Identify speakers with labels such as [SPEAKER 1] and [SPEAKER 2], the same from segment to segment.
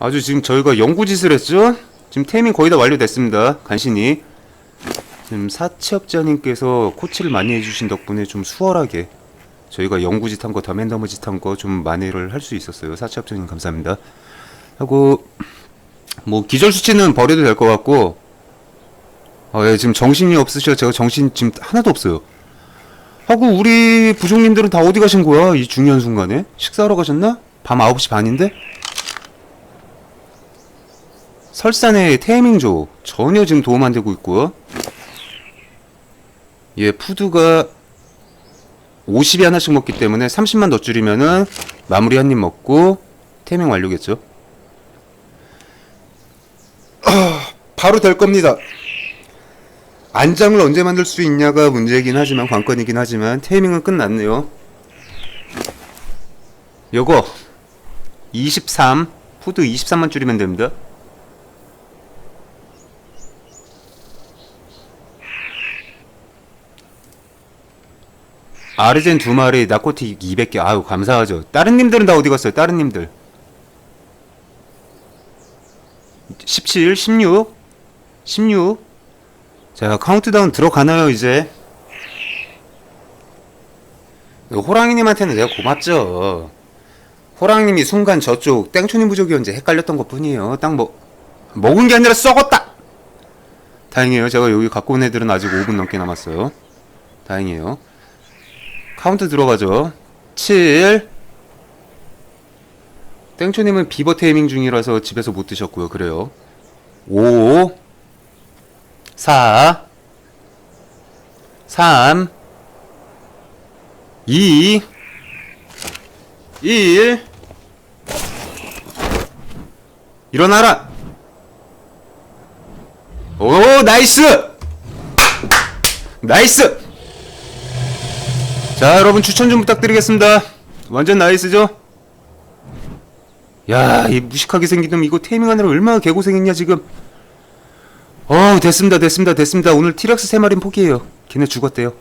[SPEAKER 1] 아주 지금 저희가 연구짓을 했죠? 지금 테이밍 거의 다 완료됐습니다. 간신히. 지금 사채업자님께서 코치를 많이 해주신 덕분에 좀 수월하게 저희가 연구짓 한 거, 더맨더머짓 한 거 좀 만회를 할 수 있었어요. 사채업자님 감사합니다. 하고 뭐 기절 수치는 버려도 될 것 같고 아, 예, 지금 정신이 없으셔. 제가 정신 지금 하나도 없어요. 하고 우리 부족님들은 다 어디 가신 거야? 이 중요한 순간에 식사하러 가셨나? 밤 9시 반인데? 설산의 테이밍조 전혀 지금 도움 안 되고 있고요. 예, 푸드가 50이 하나씩 먹기 때문에 30만 더 줄이면은 마무리 한 입 먹고 테이밍 완료겠죠. 아, 바로 될 겁니다. 안장을 언제 만들 수 있냐가 문제이긴 하지만 관건이긴 하지만 테이밍은 끝났네요. 요거 23 푸드 23만 줄이면 됩니다. 아르젠 두 마리, 나코틱 200개. 아유, 감사하죠. 다른 님들은 다 어디 갔어요? 다른 님들. 17, 16, 16. 자, 카운트다운 들어가나요, 이제? 호랑이님한테는 내가 고맙죠. 호랑이님이 순간 저쪽 땡초님 부족이었는지 헷갈렸던 것 뿐이에요. 딱 뭐, 먹은 게 아니라 썩었다! 다행이에요. 제가 여기 갖고 온 애들은 아직 5분 넘게 남았어요. 다행이에요. 카운트 들어가죠. 7. 땡초님은 비버 테이밍 중이라서 집에서 못 드셨고요. 그래요. 5. 4. 3. 2. 1. 일어나라! 오, 나이스! 나이스! 자, 여러분 추천 좀 부탁드리겠습니다. 완전 나이스죠? 야, 이 무식하게 생긴 놈 이거 테이밍하느라 얼마나 개고생했냐 지금. 어, 됐습니다, 됐습니다, 됐습니다. 오늘 티렉스 세 마리는 포기해요. 걔네 죽었대요.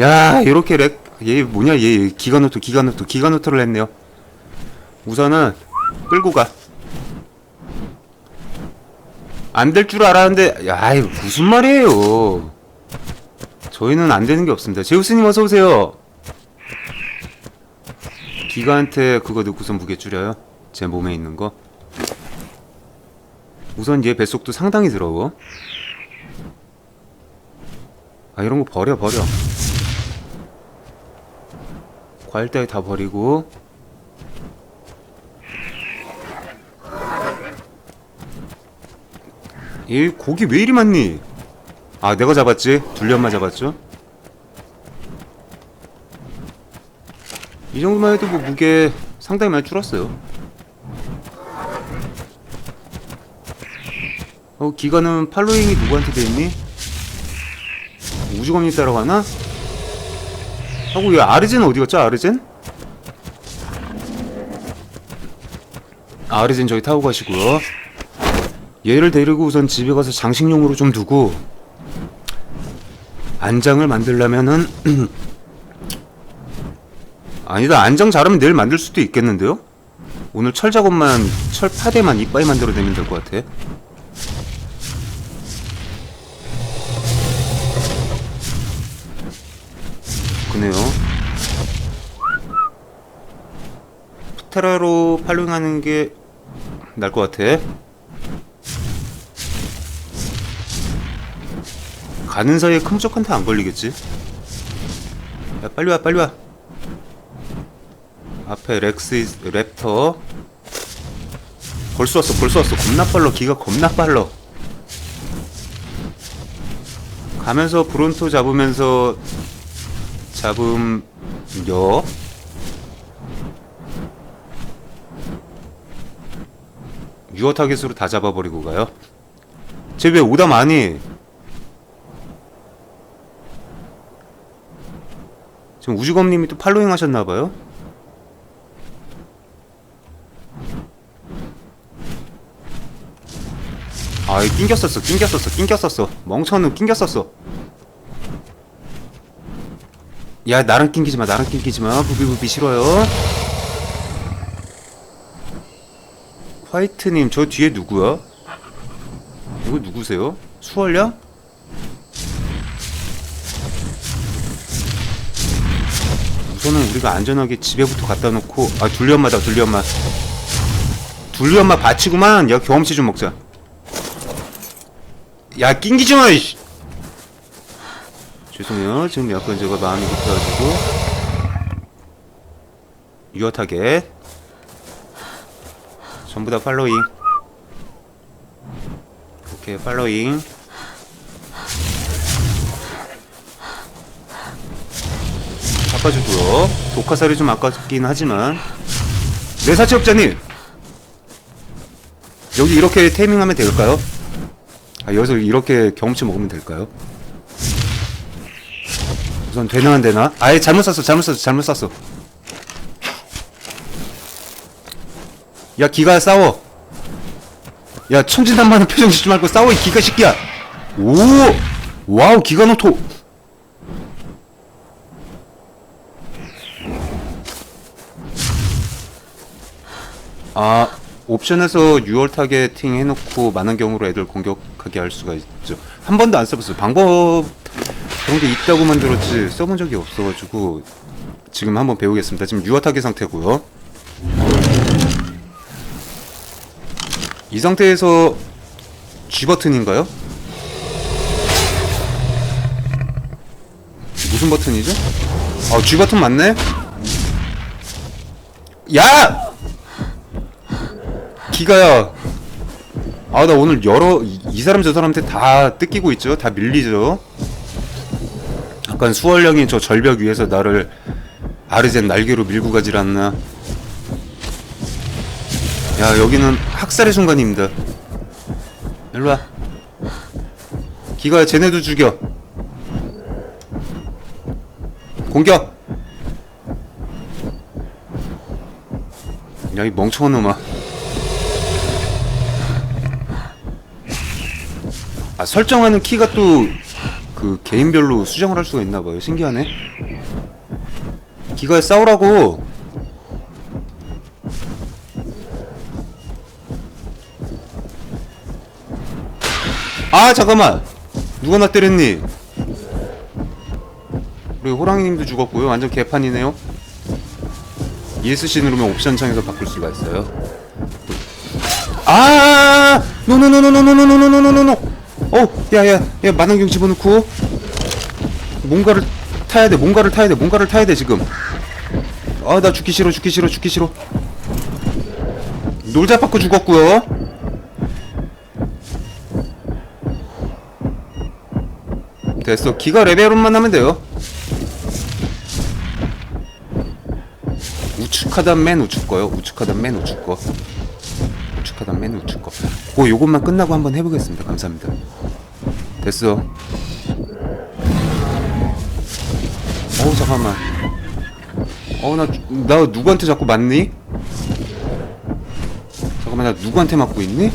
[SPEAKER 1] 야, 이렇게 렉, 얘 뭐냐, 얘 기가노토, 기가노토, 기가노토를 했네요. 우선은 끌고 가. 안 될 줄 알았는데, 야, 이거 무슨 말이에요. 저희는 안 되는 게 없습니다. 제우스님 어서 오세요. 기가한테 그거 넣고선 무게 줄여요. 제 몸에 있는 거. 우선 얘 뱃속도 상당히 더러워. 아 이런 거 버려 버려. 과일 따위 다 버리고. 얘 고기 왜 이리 많니? 아 내가 잡았지 둘리 엄마 잡았죠 이 정도만 해도 뭐 무게 상당히 많이 줄었어요 어 기가는 팔로잉이 누구한테 돼있니? 우주검님 따라가나? 하고 얘 아르젠 어디 갔죠 아르젠? 아르젠 저기 타고 가시고요 얘를 데리고 우선 집에 가서 장식용으로 좀 두고 안장을 만들려면은 아니다 안장 잘하면 내일 만들 수도 있겠는데요? 오늘 철 작업만 철 파대만 이빠이 만들어내면 될 것 같아. 그네요. 푸테라로 팔로잉하는 게 나을 것 같아. 가는 사이에 큼적한테 안 걸리겠지? 야 빨리 와 빨리 와. 앞에 렉스 랩터. 벌써 왔어 벌써 왔어. 겁나 빨라. 기가 겁나 빨라. 가면서 브론토 잡으면서 잡음 여 유어 타겟으로 다 잡아버리고 가요? 쟤 왜 오다 많이 지금 우주검님이 또 팔로잉 하셨나봐요? 아이 낑겼었어 낑겼었어 낑겼었어 멍청한 낑겼었어 야 나랑 낑기지마 나랑 낑기지마 부비부비 싫어요 화이트님 저 뒤에 누구야? 이거 누구세요? 수월량? 우선은 우리가 안전하게 집에부터 갖다 놓고 아 둘리 엄마다 둘리 엄마. 둘리 엄마 바치구만. 야 경험치 좀 먹자. 야 낑기지 마 이씨. 죄송해요. 지금 약간 제가 마음이 급해가지고. 유어 타겟. 전부 다 팔로잉. 오케이 팔로잉 바꿔주고요. 독화살이 좀 아깝긴 하지만. 네 사채업자님! 여기 이렇게 테이밍하면 될까요? 아 여기서 이렇게 경험치 먹으면 될까요? 우선 되나 안 되나? 아예 잘못 쐈어 잘못 쐈어 잘못 쐈어. 야 기가 싸워. 야 천진난만한 표정 짓지 말고 싸워 이 기가 새끼야. 오! 와우 기가 노토 아 옵션에서 6월 타겟팅 해놓고 많은 경우로 애들 공격하게 할 수가 있죠 한 번도 안 써봤어요 방법 그런 게 있다고 만 들었지 써본 적이 없어가지고 지금 한번 배우겠습니다 지금 6월 타겟 상태고요 이 상태에서 G 버튼인가요? 무슨 버튼이죠? 아 G 버튼 맞네? 야! 기가야. 아 나 오늘 여러 이, 이 사람 저 사람한테 다 뜯기고 있죠. 다 밀리죠. 약간 수월령이 저 절벽 위에서 나를 아르젠 날개로 밀고 가질 않나. 야 여기는 학살의 순간입니다. 일로와. 기가야 쟤네도 죽여. 공격! 야 이 멍청한 놈아 아 설정하는 키가 또 그 개인별로 수정을 할 수가 있나봐요 신기하네 기가에 싸우라고 아 잠깐만 누가 나 때렸니 우리 호랑이님도 죽었고요 완전 개판이네요 ESC 누르면 옵션 창에서 바꿀 수가 있어요 아 노노노노노노노노노노노노 어 야야 야 만원경 집어넣고. 뭔가를 타야 돼 뭔가를 타야 돼 뭔가를 타야 돼 지금. 아 나 죽기 싫어 죽기 싫어 죽기 싫어. 놀자 받고 죽었고요. 됐어. 기가 레벨업만 하면 돼요. 우측하단 맨 우측 거요. 우측하단 맨 우측 거. 우측하단 맨 우측 거. 그거 요것만 끝나고 한번 해보겠습니다. 감사합니다 됐어 어우 잠깐만 어우 나, 나 누구한테 자꾸 맞니? 잠깐만 나 누구한테 맞고 있니? 야,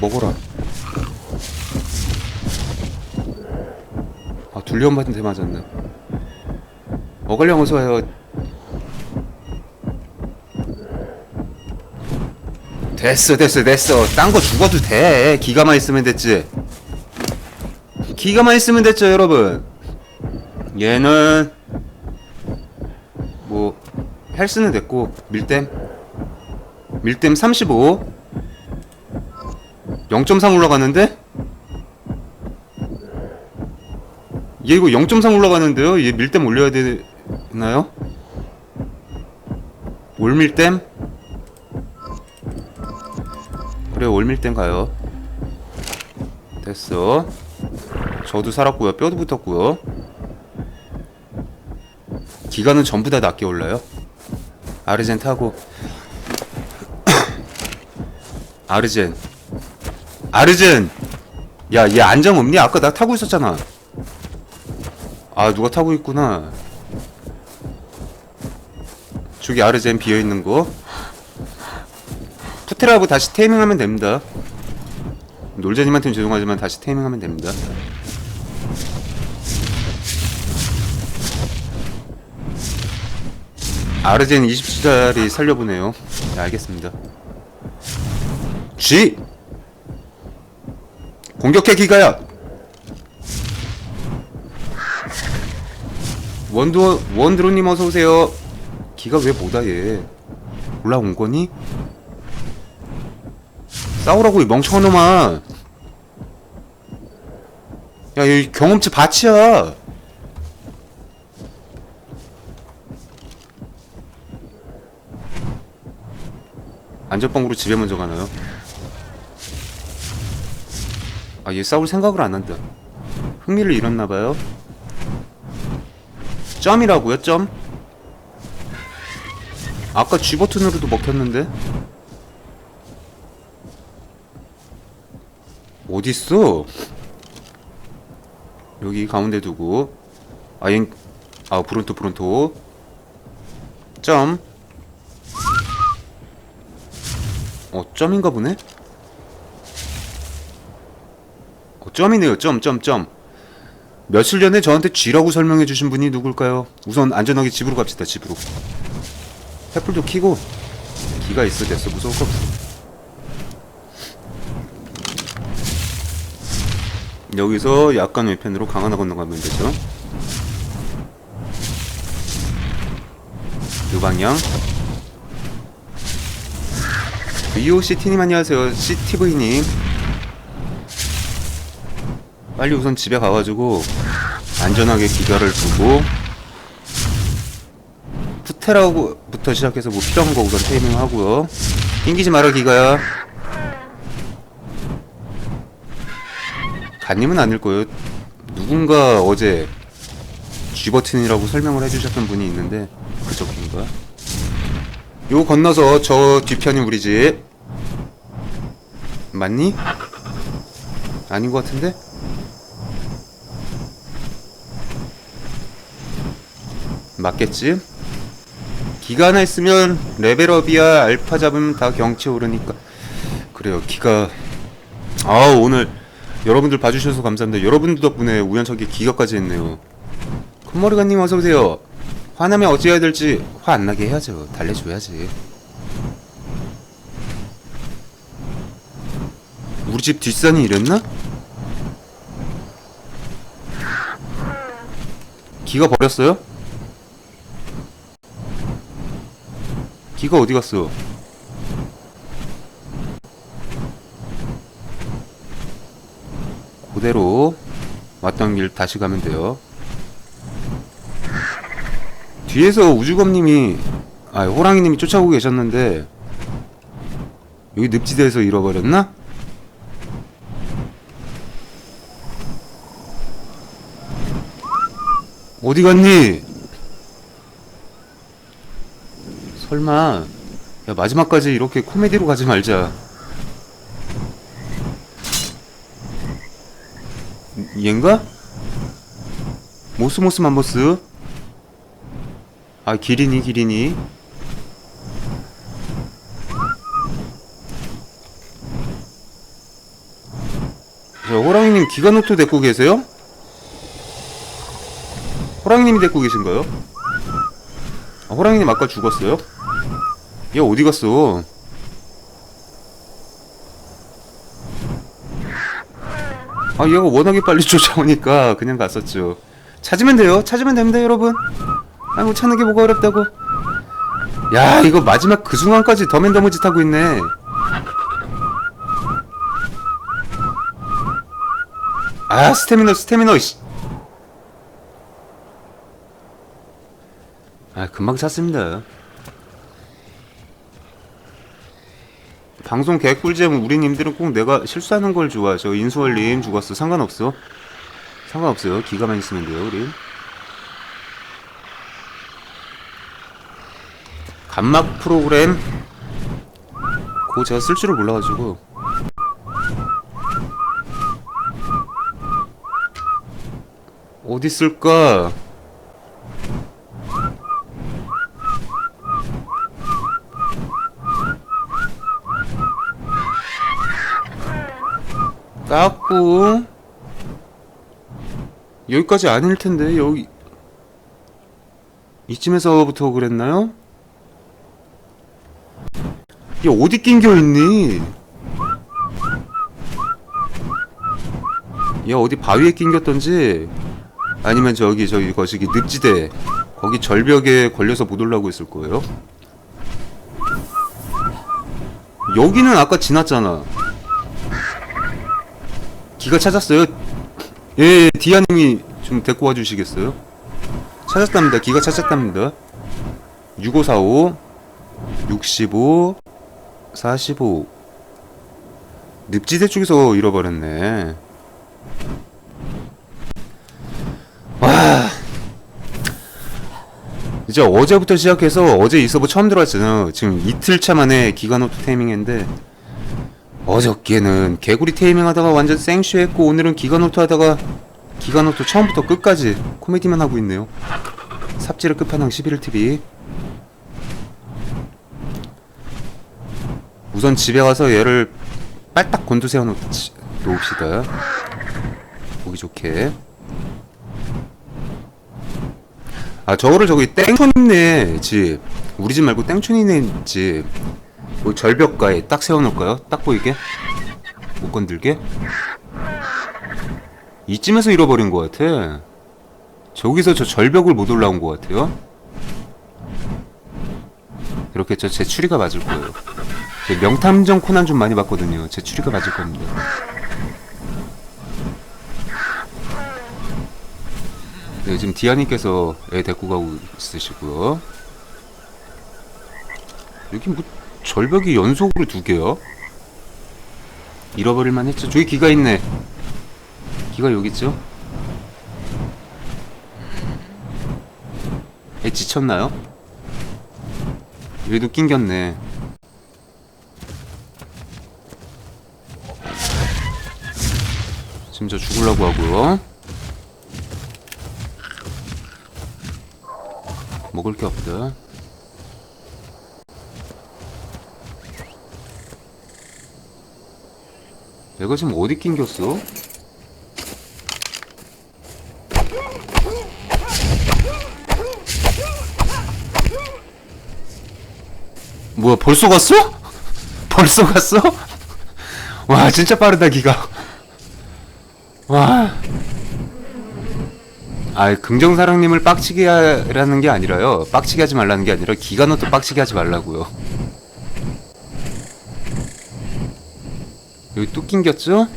[SPEAKER 1] 먹어라 아 둘리 엄마한테 맞았네 어서 와요 됐어 됐어 됐어. 딴 거 죽어도 돼. 기가만 있으면 됐지. 기가만 있으면 됐죠 여러분. 얘는 뭐 헬스는 됐고 밀댐 밀댐 35 0.3 올라가는데? 얘 이거 0.3 올라가는데요? 얘 밀댐 올려야 되나요? 올밀댐? 그래 올밀댐 가요. 됐어. 저도 살았고요. 뼈도 붙었고요. 기간은 전부 다 낮게 올라요. 아르젠 타고. 아르젠. 아르젠! 야 얘 안정 없니? 아까 나 타고 있었잖아. 아 누가 타고 있구나. 저기 아르젠 비어있는 거 후퇴라고 다시 테이밍하면 됩니다. 놀자님한테는 죄송하지만 다시 테이밍하면 됩니다. 아르젠 20짜리 살려보네요. 네, 알겠습니다. G! 공격해 기가야! 원드 원드로님 어서오세요. 기가 왜 못와 얘? 올라온 거니? 싸우라고 이 멍청한 놈아! 야, 이 경험치 밭이야! 안전빵으로 집에 먼저 가나요? 아, 얘 싸울 생각을 안 한다. 흥미를 잃었나봐요. 점이라고요, 점? 아까 G 버튼으로도 먹혔는데? 어딨어? 여기 가운데 두고 아잉 아 브론토 브론토 점 어, 점인가 보네? 어, 점이네요, 점, 점, 점. 며칠 전에 저한테 G라고 설명해 주신 분이 누굴까요? 우선 안전하게 집으로 갑시다, 집으로. 횃불도 켜고, 기가 있어 됐어, 무서울 거 없어. 여기서 약간 외편으로 강하나 건너가면 되죠. 이 방향. VOCT님 안녕하세요. CTV님. 빨리 우선 집에 가가지고 안전하게 기가를 두고 푸테라부터 시작해서 뭐 필요한 거 우선 테이밍 하고요. 낑기지 마라 기가야. 간님은 아닐 거예요. 누군가 어제 G 버튼이라고 설명을 해주셨던 분이 있는데 그저께인가? 요 건너서 저 뒤편이 우리 집 맞니? 아닌 것 같은데? 맞겠지? 기가 하나 있으면 레벨업이야 알파 잡으면 다 경치 오르니까 그래요 기가 아 오늘 여러분들 봐주셔서 감사합니다 여러분들 덕분에 우연찮게 기가까지 했네요 큰머리가님 어서오세요 화나면 어찌해야 될지 화 안 나게 해야죠 달래줘야지 우리 집 뒷산이 이랬나? 기가 버렸어요? 기가 어디 갔어? 그대로 왔던 길 다시 가면 돼요. 뒤에서 우주검님이 아 호랑이님이 쫓아오고 계셨는데 여기 늪지대에서 잃어버렸나? 어디 갔니? 설마 야 마지막까지 이렇게 코미디로 가지 말자 얘인가? 모스모스 맘보스 아 기린이 기린이 저 호랑이님 기가노토 데리고 계세요? 호랑이님이 데리고 계신가요? 아, 호랑이님 아까 죽었어요? 얘 어디 갔어? 아 얘가 워낙에 빨리 쫓아오니까 그냥 갔었죠. 찾으면 돼요. 찾으면 됩니다 여러분. 아이고 찾는 게 뭐가 어렵다고? 야 이거 마지막 그 순간까지 더맨더머 짓 하고 있네. 아 스태미너 스태미너 씨. 아 금방 찾습니다 방송 개꿀잼 우리님들은 꼭 내가 실수하는 걸 좋아. 저 인수월님 죽었어. 상관없어. 상관없어요. 기가만 있으면 돼요, 우리. 간막 프로그램. 그거 제가 쓸 줄을 몰라가지고. 어디 쓸까? 깎고 여기까지 아닐 텐데 여기 이쯤에서부터 그랬나요? 야 어디 낑겨 있니? 야 어디 바위에 낑겼던지 아니면 저기 저기 거시기 늪지대 거기 절벽에 걸려서 못 올라오고 있을 거예요. 여기는 아까 지났잖아. 기가 찾았어요. 예, 예 디아님이 좀 데리고 와주시겠어요? 찾았답니다. 기가 찾았답니다. 6545 65 45 늪지대 쪽에서 잃어버렸네. 와. 이제 어제부터 시작해서 어제 이서버 처음 들어왔잖아요. 지금 이틀차 만에 기가노트 테이밍인데 어저께는 개구리 테이밍 하다가 완전 생쇼했고 오늘은 기가노트 하다가 기가노트 처음부터 끝까지 코미디만 하고 있네요. 삽질의 끝판왕 11TV 우선 집에 가서 얘를 빨딱 곤두세워 놓읍시다. 보기 좋게. 아 저거를 저기 땡촌이네 집 우리 집 말고 땡촌이네 집 뭐 절벽가에 딱 세워놓을까요? 딱 보이게? 못 건들게? 이쯤에서 잃어버린 것 같아. 저기서 저 절벽을 못 올라온 것 같아요. 그렇겠죠 제 추리가 맞을 거예요. 제 명탐정 코난 좀 많이 봤거든요. 제 추리가 맞을 겁니다. 네, 지금 디아님께서 애 데리고 가고 있으시고요. 여기 뭐 절벽이 연속으로 두 개야? 잃어버릴만 했죠. 저기 기가 있네. 기가 여기 있죠? 애 지쳤나요? 얘도 낑겼네. 지금 저 죽으려고 하고요. 먹을 게 없다. 얘가 지금 어디 낑겼어? 뭐야 벌써 갔어? 벌써 갔어? 와 진짜 빠르다 기가 와 아, 긍정사랑님을 빡치게 하라는 게 아니라요. 빡치게 하지 말라는 게 아니라 기가노트 빡치게 하지 말라고요. 여기 뚝 낑겼죠?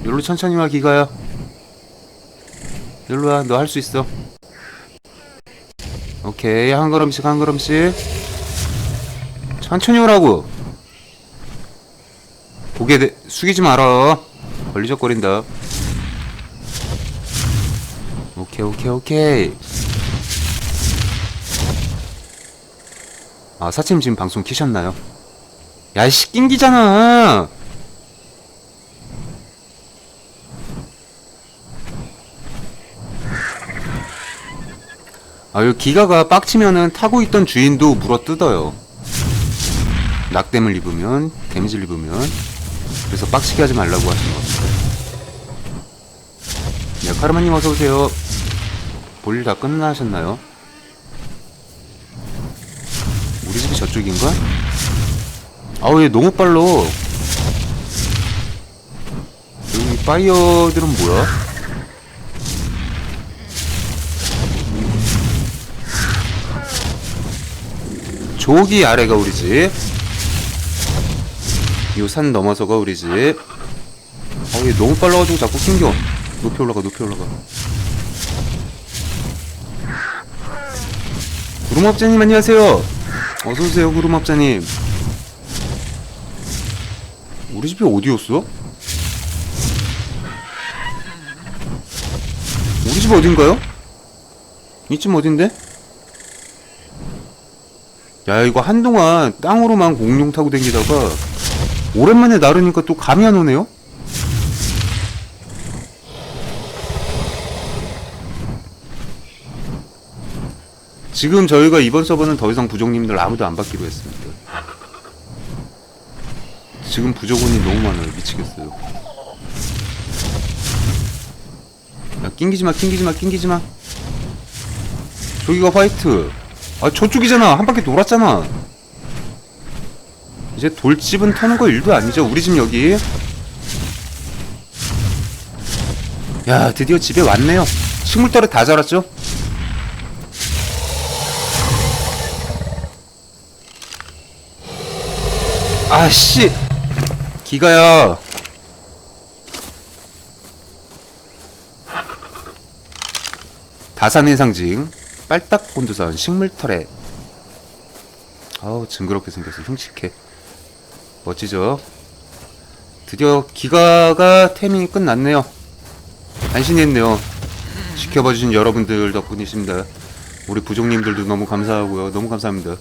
[SPEAKER 1] 여기로 천천히 와 기가야. 여기로 와, 너 할 수 있어. 오케이, 한 걸음씩 한 걸음씩. 천천히 오라고. 고개 내- 숙이지 마라. 걸리적거린다. 오케이 오케이 오케이 아 사채님 지금 방송 키셨나요? 야이씨 낑기잖아 아 여기 기가가 빡치면은 타고 있던 주인도 물어 뜯어요 낙댐을 입으면 데미지를 입으면 그래서 빡치게 하지 말라고 하시는 겁니다 네, 카르마님 어서오세요. 볼일 다 끝나셨나요? 우리 집이 저쪽인가? 아우, 얘 너무 빨라. 여기 파이어들은 뭐야? 저기 아래가 우리 집. 요 산 넘어서가 우리 집. 아우, 얘 너무 빨라가지고 자꾸 낑겨. 높이 올라가 높이 올라가 구름업자님 안녕하세요 어서오세요 구름업자님 우리 집이 어디였어? 우리 집 어딘가요? 이쯤 어딘데? 야 이거 한동안 땅으로만 공룡 타고 댕기다가 오랜만에 나르니까 또 감이 안 오네요? 지금 저희가 이번 서버는 더 이상 부족님들 아무도 안 받기로 했습니다. 지금 부족원이 너무 많아요. 미치겠어요. 야, 낑기지마, 낑기지마, 낑기지마. 저기가 화이트. 아 저쪽이잖아 한 바퀴 돌았잖아 이제 돌집은 터는 거 일도 아니죠 우리 집 여기 야 드디어 집에 왔네요 식물떨에 다 자랐죠 아씨 기가야 다산의 상징 빨딱 곤두선 식물털에. 아우 징그럽게 생겨서 흉측해. 멋지죠? 드디어 기가가 태밍이 끝났네요. 간신히 했네요. 지켜봐주신 여러분들 덕분이십니다. 우리 부족님들도 너무 감사하고요. 너무 감사합니다